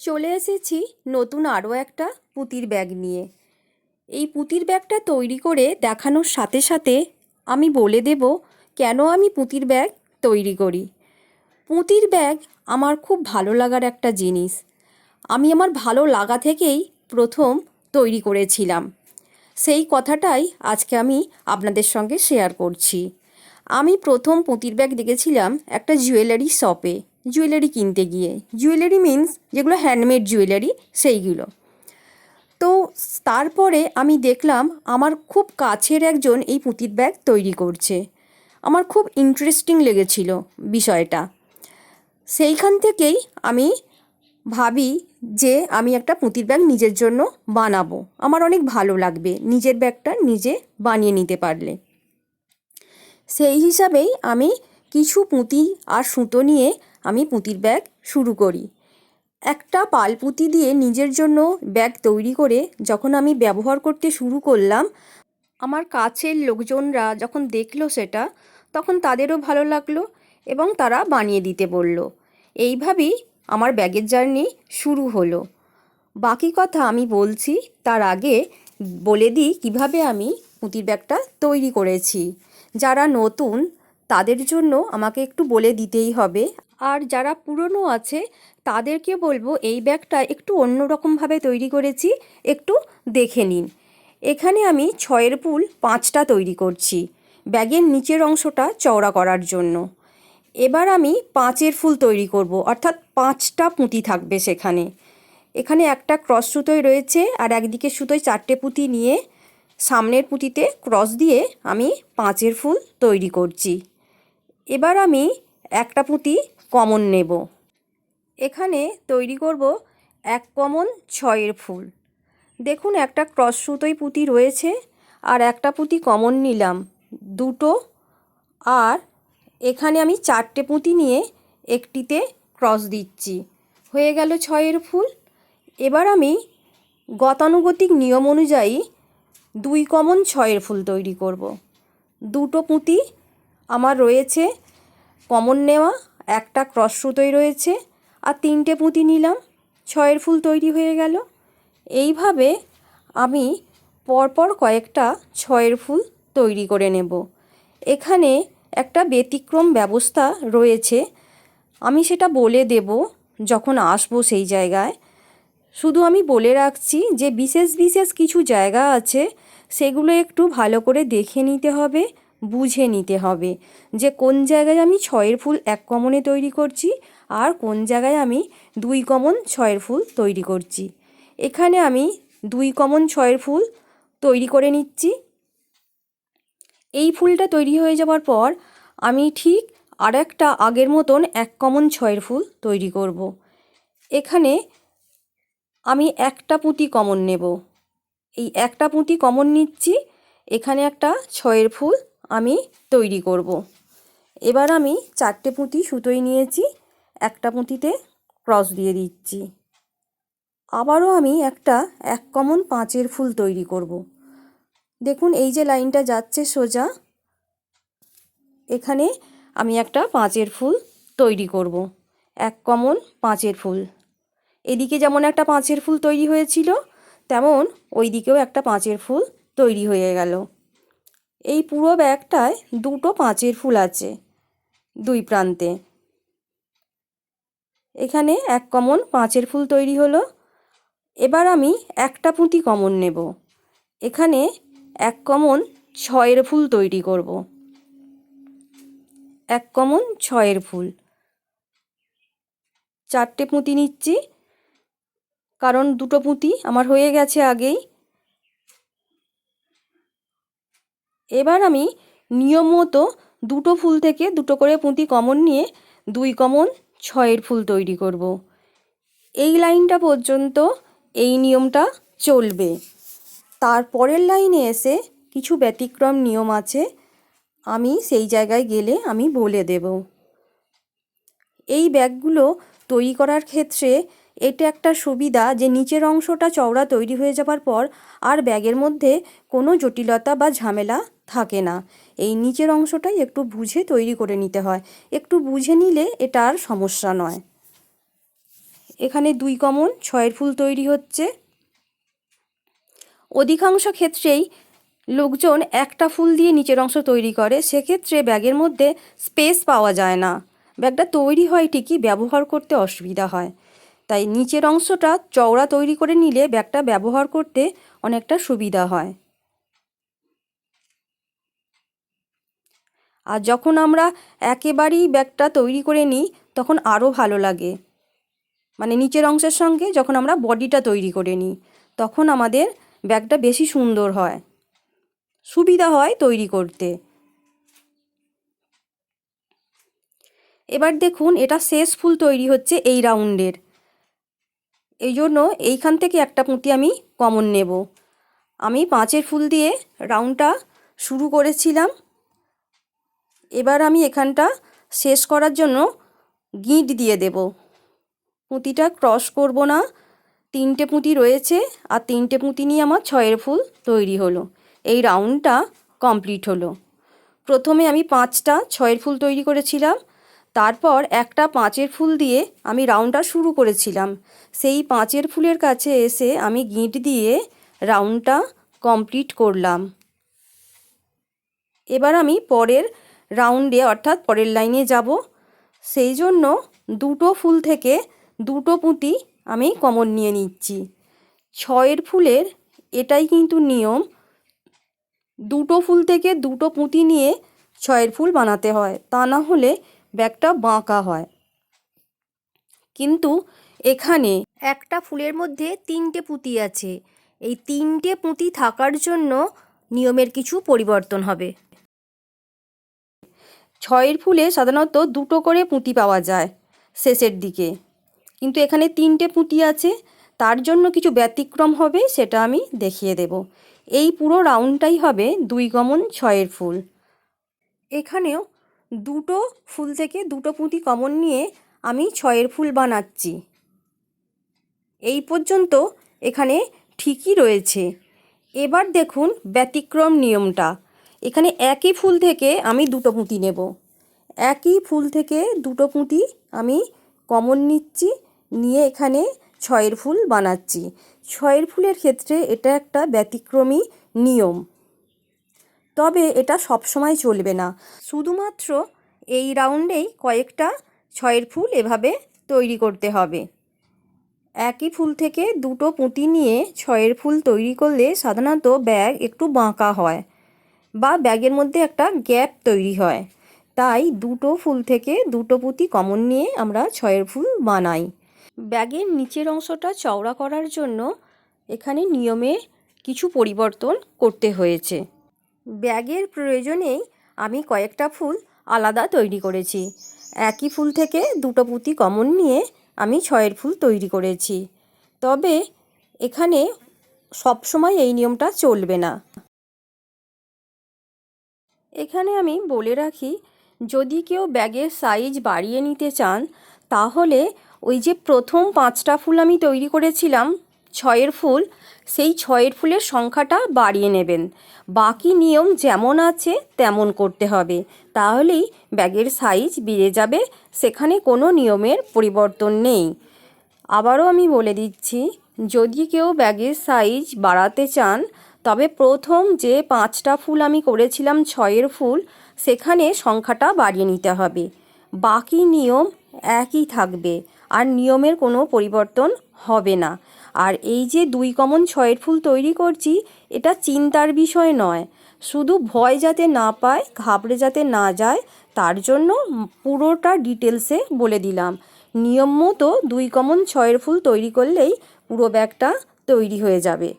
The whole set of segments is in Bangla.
চলে এসেছি নতুন আরও একটা পুঁতির ব্যাগ নিয়ে। এই পুঁতির ব্যাগটা তৈরি করে দেখানোর সাথে সাথে আমি বলে দেব কেন আমি পুঁতির ব্যাগ তৈরি করি। পুঁতির ব্যাগ আমার খুব ভালো লাগার একটা জিনিস। আমি আমার ভালো লাগা থেকেই প্রথম তৈরি করেছিলাম। সেই কথাটাই আজকে আমি আপনাদের সঙ্গে শেয়ার করছি। আমি প্রথম পুঁতির ব্যাগ দেখেছিলাম একটা জুয়েলারি শপে। জুয়েলারি কিনতে গিয়ে। জুয়েলারি মিন্স যেগুলো হ্যান্ডমেড জুয়েলারি সেইগুলো। তো তারপরে আমি দেখলাম আমার খুব কাছের একজন এই পুঁতির ব্যাগ তৈরি করছে। আমার খুব ইন্টারেস্টিং লেগেছিল বিষয়টা। সেইখান থেকেই আমি ভাবি যে আমি একটা পুঁতির ব্যাগ নিজের জন্য বানাবো। আমার অনেক ভালো লাগবে নিজের ব্যাগটা নিজে বানিয়ে নিতে পারলে। সেই হিসাবেই আমি কিছু পুঁতি আর সুতো নিয়ে আমি পুঁতির ব্যাগ শুরু করি। একটা পাল পুঁতি দিয়ে নিজের জন্য ব্যাগ তৈরি করে যখন আমি ব্যবহার করতে শুরু করলাম, আমার কাছের লোকজনরা যখন দেখল সেটা, তখন তাদেরও ভালো লাগল এবং তারা বানিয়ে দিতে বলল। এইভাবেই আমার ব্যাগের জার্নি শুরু হলো। বাকি কথা আমি বলছি, তার আগে বলে দিই কীভাবে আমি পুঁতির ব্যাগটা তৈরি করেছি। যারা নতুন, তাদের জন্য আমাকে একটু বলে দিতেই হবে। আর যারা পুরনো আছে, তাদেরকে বলব এই ব্যাগটা একটু অন্যরকমভাবে তৈরি করেছি, একটু দেখে নিন। এখানে আমি ছয়ের পুল পাঁচটা তৈরি করছি, ব্যাগের নিচের অংশটা চওড়া করার জন্য। এবার আমি পাঁচের ফুল তৈরি করব, অর্থাৎ পাঁচটা পুঁতি থাকবে সেখানে। এখানে একটা ক্রস সুতোয় রয়েছে আর একদিকে সুতোয় চারটে পুঁতি নিয়ে সামনের পুঁতিতে ক্রস দিয়ে আমি পাঁচের ফুল তৈরি করছি। এবার আমি একটা পুঁতি কমন নেব। এখানে তৈরি করব এক কমন ছয়ের ফুল। দেখুন একটা ক্রস সুতোই পুঁতি রয়েছে আর একটা পুঁতি কমন নিলাম। দুটো আর এখানে আমি চারটে পুঁতি নিয়ে একটিতে ক্রস দিচ্ছি। হয়ে গেল ছয়ের ফুল। এবার আমি গতানুগতিক নিয়ম অনুযায়ী দুই কমন ছয়ের ফুল তৈরি করব। দুটো পুঁতি আমার রয়েছে কমন নেওয়া একটা ক্রস সুতোই রয়েছে আর তিনটে পুঁতি নিলাম। ছয়ের ফুল তৈরি হয়ে গেল। এইভাবে আমি পরপর কয়েকটা ছয়ের ফুল তৈরি করে নেব। এখানে একটা ব্যতিক্রম ব্যবস্থা রয়েছে। আমি সেটা বলে দেব যখন আসব সেই জায়গায়। শুধু আমি বলে রাখছি যে বিশেষ বিশেষ কিছু জায়গা আছে, সেগুলো একটু ভালো করে দেখে নিতে হবে। বুঝে নিতে হবে যে কোন জায়গায় আমি ছয়ের ফুল এক কমনে তৈরি করছি আর কোন জায়গায় আমি দুই কমন ছয়ের ফুল তৈরি করছি। এখানে আমি দুই কমন ছয়ের ফুল তৈরি করে নিচ্ছি। এই ফুলটা তৈরি হয়ে যাওয়ার পর আমি ঠিক আর একটা আগের মতন এক কমন ছয়ের ফুল তৈরি করব। এখানে আমি একটা পুঁতি কমন নেব। এই একটা পুঁতি কমন নিচ্ছি। এখানে একটা ছয়ের ফুল আমি তৈরি করব। এবার আমি চারটে পুঁতি সুতোই নিয়েছি, একটা পুঁতিতে ক্রস দিয়ে দিচ্ছি আবারও আমি একটা এক কমন পাঁচের ফুল তৈরি করব। দেখুন, এই যে লাইনটা যাচ্ছে সোজা, এখানে আমি একটা পাঁচের ফুল তৈরি করব। এক কমন পাঁচের ফুল এদিকে যেমন একটা পাঁচের ফুল তৈরি হয়েছিল, তেমন ওই দিকেও একটা পাঁচের ফুল তৈরি হয়ে গেল এই পুরো ব্যাগটায় দুটো পাঁচের ফুল আছে দুই প্রান্তে। এখানে এক কমন পাঁচের ফুল তৈরি হলো। এবার আমি একটা পুঁতি কমন নেব। এখানে এক কমন ছয়ের ফুল তৈরি করব। এক কমন ছয়ের ফুল। চারটে পুঁতি নিচ্ছি, কারণ দুটো পুঁতি আমার হয়ে গেছে আগেই। এবার আমি নিয়ম মতো দুটো ফুল থেকে দুটো করে পুঁতি কমন নিয়ে দুই কমন ছয়ের ফুল তৈরি করব। এই লাইনটা পর্যন্ত এই নিয়মটা চলবে তারপরের লাইনে এসে কিছু ব্যতিক্রম নিয়ম আছে, আমি সেই জায়গায় গেলে আমি বলে দেব এই ব্যাগগুলো তৈরি করার ক্ষেত্রে এটা একটা সুবিধা যে নিচের অংশটা চওড়া তৈরি হয়ে যাবার পর আর ব্যাগের মধ্যে কোনো জটিলতা বা ঝামেলা থাকে না। এই নিচের অংশটাই একটু বুঝে তৈরি করে নিতে হয়। একটু বুঝে নিলে এটা আর সমস্যা নয়। এখানে দুই কমন, ছয়ের ফুল তৈরি হচ্ছে। অধিকাংশ ক্ষেত্রেই লোকজন একটা ফুল দিয়ে নিচের অংশ তৈরি করে। সেক্ষেত্রে ব্যাগের মধ্যে স্পেস পাওয়া যায় না। ব্যাগটা তৈরি হয় ঠিকই, ব্যবহার করতে অসুবিধা হয়। তাই নিচের অংশটা চওড়া তৈরি করে নিলে ব্যাগটা ব্যবহার করতে অনেকটা সুবিধা হয়। আর যখন আমরা একেবারেই ব্যাগটা তৈরি করে নিই, তখন আরও ভালো লাগে। মানে নিচের অংশের সঙ্গে যখন আমরা বডিটা তৈরি করে নিই, তখন আমাদের ব্যাগটা বেশি সুন্দর হয়। সুবিধা হয় তৈরি করতে। এবার দেখুন, এটা শেষ ফুল তৈরি হচ্ছে এই রাউন্ডের। এই জন্য এইখান থেকে একটা পুঁতি আমি কমন নেব। আমি পাঁচের ফুল দিয়ে রাউন্ডটা শুরু করেছিলাম। এবার আমি এখানটা শেষ করার জন্য গিঁট দিয়ে দেব। পুঁতিটা ক্রস করব না। তিনটে পুঁতি রয়েছে আর তিনটে পুঁতি নিয়ে আমার ছয়ের ফুল তৈরি হলো। এই রাউন্ডটা কমপ্লিট হলো। প্রথমে আমি পাঁচটা ছয়ের ফুল তৈরি করেছিলাম। তারপর একটা পাঁচের ফুল দিয়ে আমি রাউন্ডটা শুরু করেছিলাম। সেই পাঁচের ফুলের কাছে এসে আমি গিঁট দিয়ে রাউন্ডটা কমপ্লিট করলাম। এবার আমি পরের রাউন্ডে অর্থাৎ পরের লাইনে যাব। সেই জন্য দুটো ফুল থেকে দুটো পুঁতি আমি কমন নিয়ে নিচ্ছি। ছয়ের ফুলের এটাই কিন্তু নিয়ম। দুটো ফুল থেকে দুটো পুঁতি নিয়ে ছয়ের ফুল বানাতে হয়। তা না হলে ব্যাগটা বাঁকা হয়। কিন্তু এখানে একটা ফুলের মধ্যে তিনটে পুঁতি আছে। এই তিনটে পুঁতি থাকার জন্য নিয়মের কিছু পরিবর্তন হবে। ছয়ের ফুলে সাধারণত দুটো করে পুঁতি পাওয়া যায় শেষের দিকে। কিন্তু এখানে তিনটে পুঁতি আছে, তার জন্য কিছু ব্যতিক্রম হবে সেটা আমি দেখিয়ে দেব। এই পুরো রাউন্ডটাই হবে দুই কমন ছয়ের ফুল। এখানেও দুটো ফুল থেকে দুটো পুঁতি কমন নিয়ে আমি ছয়ের ফুল বানাচ্ছি। এই পর্যন্ত এখানে ঠিকই রয়েছে। এবার দেখুন ব্যতিক্রম নিয়মটা। এখানে একই ফুল থেকে আমি দুটো পুঁতি নেব। একই ফুল থেকে দুটো পুঁতি আমি কমন নিচ্ছি, নিয়ে এখানে ছয়ের ফুল বানাচ্ছি। ছয়ের ফুলের ক্ষেত্রে এটা একটা ব্যতিক্রমী নিয়ম। তবে এটা সবসময় চলবে না। শুধুমাত্র এই রাউন্ডেই কয়েকটা ছয়ের ফুল এভাবে তৈরি করতে হবে। একই ফুল থেকে দুটো পুঁতি নিয়ে ছয়ের ফুল তৈরি করলে সাধারণত ব্যাগ একটু বাঁকা হয়। বা ব্যাগের মধ্যে একটা গ্যাপ তৈরি হয়। তাই দুটো ফুল থেকে দুটো পুঁতি কমন নিয়ে আমরা ছয়ের ফুল বানাই। ব্যাগের নিচের অংশটা চওড়া করার জন্য এখানে নিয়মে কিছু পরিবর্তন করতে হয়েছে। ব্যাগের প্রয়োজনেই আমি কয়েকটা ফুল আলাদা তৈরি করেছি। একই ফুল থেকে দুটো পুঁতি কমন নিয়ে আমি ছয়ের ফুল তৈরি করেছি। তবে এখানে সবসময় এই নিয়মটা চলবে না। এখানে আমি বলে রাখি, যদি কেউ ব্যাগের সাইজ বাড়িয়ে নিতে চান, তাহলে ওই যে প্রথম পাঁচটা ফুল আমি তৈরি করেছিলাম, ছয়ের ফুল, সেই ছয়ের ফুলের সংখ্যাটা বাড়িয়ে নেবেন। বাকি নিয়ম যেমন আছে, তেমন করতে হবে। তাহলেই ব্যাগের সাইজ বেড়ে যাবে, সেখানে কোনো নিয়মের পরিবর্তন নেই। আবারও আমি বলে দিচ্ছি, যদি কেউ ব্যাগের সাইজ বাড়াতে চান তবে প্রথম যে পাঁচটা ফুল আমি করেছিলাম, ছয়ের ফুল, সেখানে সংখ্যাটা বাড়িয়ে নিতে হবে। বাকি নিয়ম একই থাকবে, আর নিয়মের কোনো পরিবর্তন হবে না। আর এই যে দুই কমন ছয়ের ফুল তৈরি করছি, এটা চিন্তার বিষয় নয়। শুধু ভয় যাতে না পায়, ঘাবড়ে যাতে না যায়, তার জন্য পুরোটা ডিটেলসে বলে দিলাম। নিয়ম মতো দুই কমন ছয়ের ফুল তৈরি করলেই পুরো ব্যাগটা তৈরি হয়ে যাবে।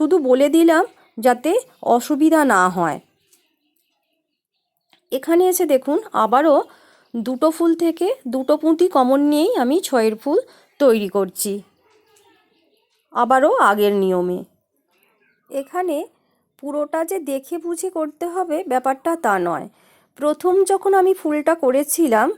শুধু বলে দিলাম যাতে অসুবিধা না হয়। এখানে এসে দেখুন আবারও দুটো ফুল থেকে দুটো পুঁতি কমন নিয়েই আমি ছয়ের ফুল তৈরি করছি। আবারও আগের নিয়মে। এখানে পুরোটা যে দেখে বুঝে করতে হবে ব্যাপারটা তা নয়। প্রথম যখন আমি ফুলটা করেছিলাম,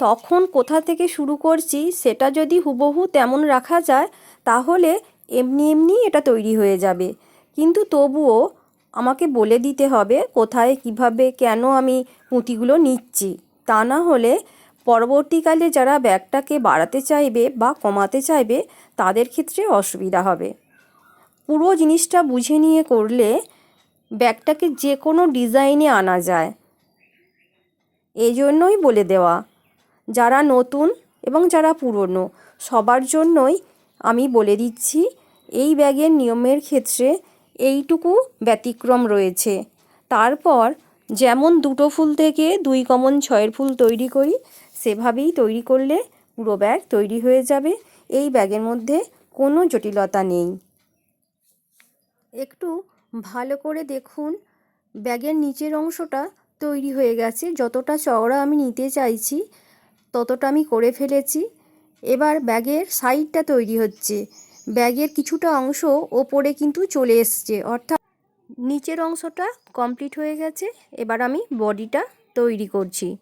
তখন কোথা থেকে শুরু করছি সেটা যদি হুবহু তেমন রাখা যায়, তাহলে এমনি এমনি এটা তৈরি হয়ে যাবে। কিন্তু তবুও আমাকে বলে দিতে হবে কোথায়, কীভাবে, কেন আমি পুঁতিগুলো নিচ্ছি। তা না হলে পরবর্তীকালে যারা ব্যাগটাকে বাড়াতে চাইবে বা কমাতে চাইবে, তাদের ক্ষেত্রে অসুবিধা হবে। পুরো জিনিসটা বুঝে নিয়ে করলে ব্যাগটাকে যে কোনো ডিজাইনে আনা যায়। এই জন্যই বলে দেওয়া, যারা নতুন এবং যারা পুরনো, সবার জন্যই আমি বলে দিচ্ছি, এই ব্যাগের নিয়মের ক্ষেত্রে এইটুকু ব্যতিক্রম রয়েছে। তারপর যেমন দুটো ফুল থেকে দুই কমন ছয়ের ফুল তৈরি করি, সেভাবেই তৈরি করলে পুরো ব্যাগ তৈরি হয়ে যাবে। এই ব্যাগের মধ্যে কোনো জটিলতা নেই। একটু ভালো করে দেখুন, ব্যাগের নিচের অংশটা তৈরি হয়ে গেছে। যতটা চওড়া আমি নিতে চাইছি, ততটা আমি করে ফেলেছি। এবার ব্যাগের সাইডটা তৈরি হচ্ছে। ব্যাগের কিছুটা অংশ ওপরে কিন্তু চলে এসছে, অর্থাৎ নিচের অংশটা কমপ্লিট হয়ে গেছে। এবার আমি বডিটা তৈরি করছি।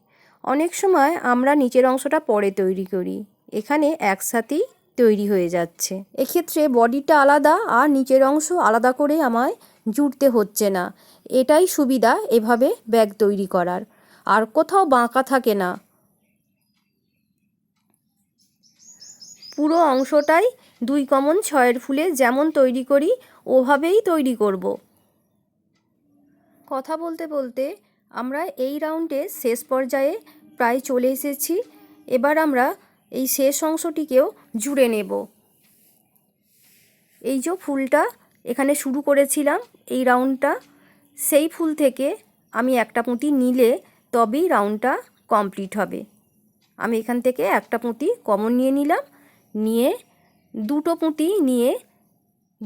অনেক সময় আমরা নিচের অংশটা পরে তৈরি করি। এখানে একসাথেই তৈরি হয়ে যাচ্ছে। এক্ষেত্রে বডিটা আলাদা আর নিচের অংশ আলাদা করে আমায় জুড়তে হচ্ছে না। এটাই সুবিধা এভাবে ব্যাগ তৈরি করার। আর কোথাও বাঁকা থাকে না। পুরো অংশটাই দুই কমন ছয়ের ফুলে যেমন তৈরি করি, ওভাবেই তৈরি করব। কথা বলতে বলতে আমরা এই রাউন্ডে শেষ পর্যায়ে প্রায় চলে এসেছি। এবার আমরা এই শেষ অংশটিকেও জুড়ে নেব। এই যে ফুলটা এখানে শুরু করেছিলাম, এই রাউন্ডটা, সেই ফুল থেকে আমি একটা পুঁতি নিলে তবেই রাউন্ডটা কমপ্লিট হবে। আমি এখান থেকে একটা পুঁতি কমন নিয়ে নিলাম নিয়ে দুটো পুঁতি নিয়ে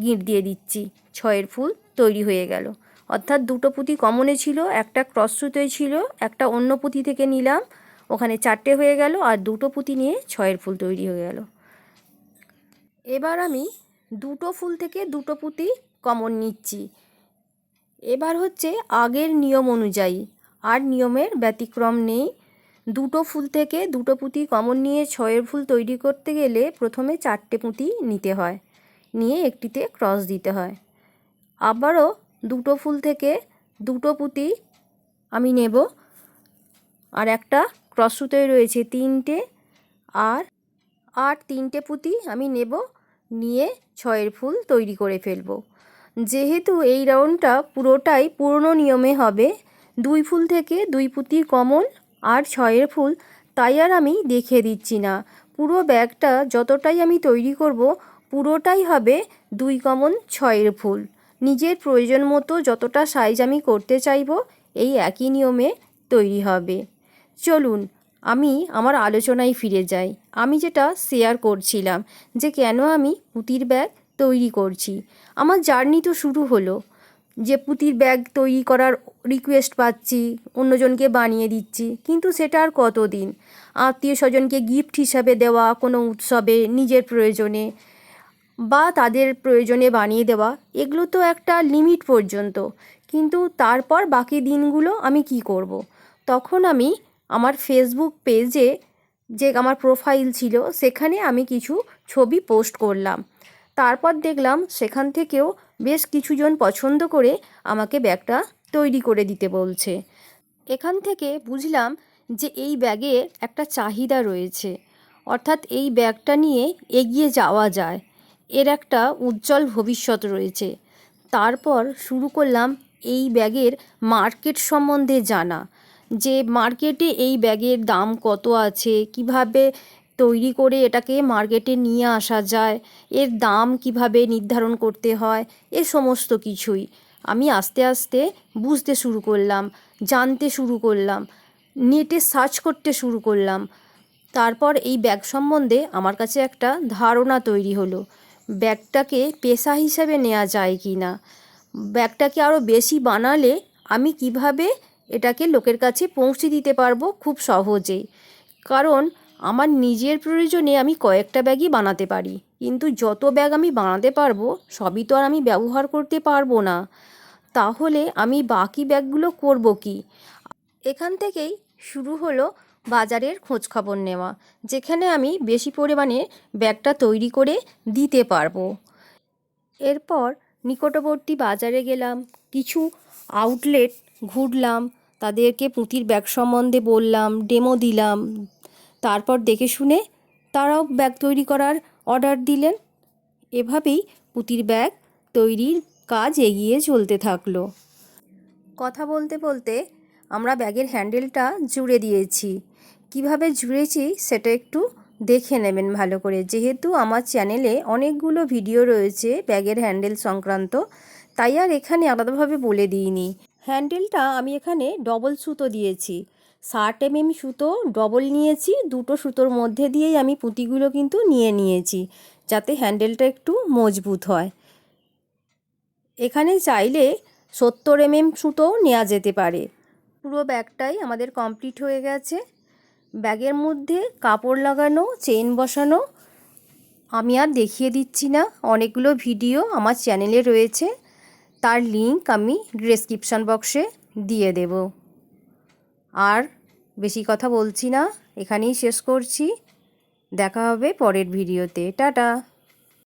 গিঁট দিয়ে দিচ্ছি। ছয়ের ফুল তৈরি হয়ে গেল। অর্থাৎ দুটো পুঁতি কমনে ছিল, একটা ক্রস সুতোয় ছিল, একটা অন্য পুঁতি থেকে নিলাম। ওখানে চারটে হয়ে গেল আর দুটো পুঁতি নিয়ে ছয়ের ফুল তৈরি হয়ে গেল। এবার আমি দুটো ফুল থেকে দুটো পুঁতি কমন নিচ্ছি। এবার হচ্ছে আগের নিয়ম অনুযায়ী। আর নিয়মের ব্যতিক্রম নেই। দুটো ফুল থেকে দুটো পুঁতি কমন নিয়ে ছয়ের ফুল তৈরি করতে গেলে প্রথমে চারটে পুঁতি নিতে হয়। নিয়ে একটিতে ক্রস দিতে হয়। আবারও দুটো ফুল থেকে দুটো পুঁতি আমি নেব। আর একটা ক্রস সুতোয় রয়েছে তিনটে। আর আর তিনটে পুঁতি আমি নেব। নিয়ে ছয়ের ফুল তৈরি করে ফেলব। যেহেতু এই রাউন্ডটা পুরোটাই পুরনো নিয়মে হবে, দুই ফুল থেকে দুই পুঁতি কমন আর ছয়ের ফুল তাই আর আমি দেখিয়ে দিচ্ছি না। পুরো ব্যাগটা যতটাই আমি তৈরি করব, পুরোটাই হবে দুই কমন ছয়ের ফুল। নিজের প্রয়োজন মতো যতটা সাইজ আমি করতে চাইব, এই একই নিয়মে তৈরি হবে। চলুন, আমি আমার আলোচনায় ফিরে যাই। আমি যেটা শেয়ার করছিলাম যে কেন আমি পুঁতির ব্যাগ তৈরি করছি। আমার জার্নি তো শুরু হলো। যে পুঁতির ব্যাগ তৈরি করার রিকোয়েস্ট পাচ্ছি, অন্যজনকে বানিয়ে দিচ্ছি। কিন্তু সেটা আর কতদিন? আত্মীয় স্বজনকে গিফট হিসাবে দেওয়া কোনো উৎসবে নিজের প্রয়োজনে বা তাদের প্রয়োজনে বানিয়ে দেওয়া, এগুলো তো একটা লিমিট পর্যন্ত। কিন্তু তারপর বাকি দিনগুলো আমি কি করব। তখন আমি আমার ফেসবুক পেজে যে আমার প্রোফাইল ছিল, সেখানে আমি কিছু ছবি পোস্ট করলাম। তারপর দেখলাম সেখান থেকেও বেশ কিছুজন পছন্দ করে আমাকে ব্যাগটা তৈরি করে দিতে বলছে। এখান থেকে বুঝলাম যে এই ব্যাগে একটা চাহিদা রয়েছে। অর্থাৎ এই ব্যাগটা নিয়ে এগিয়ে যাওয়া যায়। এর একটা উজ্জ্বল ভবিষ্যৎ রয়েছে। তারপর শুরু করলাম এই ব্যাগের মার্কেট সম্বন্ধে জানা। যে মার্কেটে এই ব্যাগের দাম কত আছে? কীভাবে তৈরি করে এটাকে মার্কেটে নিয়ে আসা যায়। এর দাম কীভাবে নির্ধারণ করতে হয়, এ সমস্ত কিছুই। আমি আস্তে আস্তে বুঝতে শুরু করলাম, জানতে শুরু করলাম, নেটে সার্চ করতে শুরু করলাম। তারপর এই ব্যাগ সম্বন্ধে আমার কাছে একটা ধারণা তৈরি হলো, ব্যাগটাকে পেশা হিসেবে নেওয়া যায় কি না? ব্যাগটাকে আরও বেশি বানালে আমি কীভাবে এটাকে লোকের কাছে পৌঁছে দিতে পারব খুব সহজেই? কারণ আমার নিজের প্রয়োজনে আমি কয়েকটা ব্যাগই বানাতে পারি। কিন্তু যত ব্যাগ আমি বানাতে পারব, সবই তো আর আমি ব্যবহার করতে পারব না। তাহলে আমি বাকি ব্যাগগুলো করব কি? এখান থেকেই শুরু হলো বাজারের খোঁজখবর নেওয়া, যেখানে আমি বেশি পরিমাণে ব্যাগটা তৈরি করে দিতে পারব। এরপর নিকটবর্তী বাজারে গেলাম, কিছু আউটলেট ঘুরলাম, তাদেরকে পুঁতির ব্যাগ সম্বন্ধে বললাম ডেমো দিলাম তারপর দেখে শুনে তারাও ব্যাগ তৈরি করার অর্ডার দিলেন। এভাবেই পুঁতির ব্যাগ তৈরির কাজ এগিয়ে চলতে থাকল। কথা বলতে বলতে আমরা ব্যাগের হ্যান্ডেলটা জুড়ে দিয়েছি। কীভাবে জুড়েছি সেটা একটু দেখে নেবেন ভালো করে। যেহেতু আমার চ্যানেলে অনেকগুলো ভিডিও রয়েছে ব্যাগের হ্যান্ডেল সংক্রান্ত, তাই আর এখানে আলাদাভাবে বলে দিইনি। হ্যান্ডেলটা আমি এখানে ডবল সুতো দিয়েছি। ষাট এমএম সুতো, ডবল নিয়েছি, দুটো সুতোর মধ্যে দিয়েই আমি পুঁতিগুলো কিন্তু নিয়ে নিয়েছি, যাতে হ্যান্ডেলটা একটু মজবুত হয়। এখানে চাইলে সত্তর এমএম সুতোও নেওয়া যেতে পারে। পুরো ব্যাগটাই আমাদের কমপ্লিট হয়ে গেছে। ব্যাগের মধ্যে কাপড় লাগানো, চেন বসানো, আমি আর দেখিয়ে দিচ্ছি না, অনেকগুলো ভিডিও আমার চ্যানেলে রয়েছে। তার লিংক আমি ডেসক্রিপশান বক্সে দিয়ে দেব। আর বেশি কথা বলছি না। এখানেই শেষ করছি। দেখা হবে পরের ভিডিওতে। টাটা।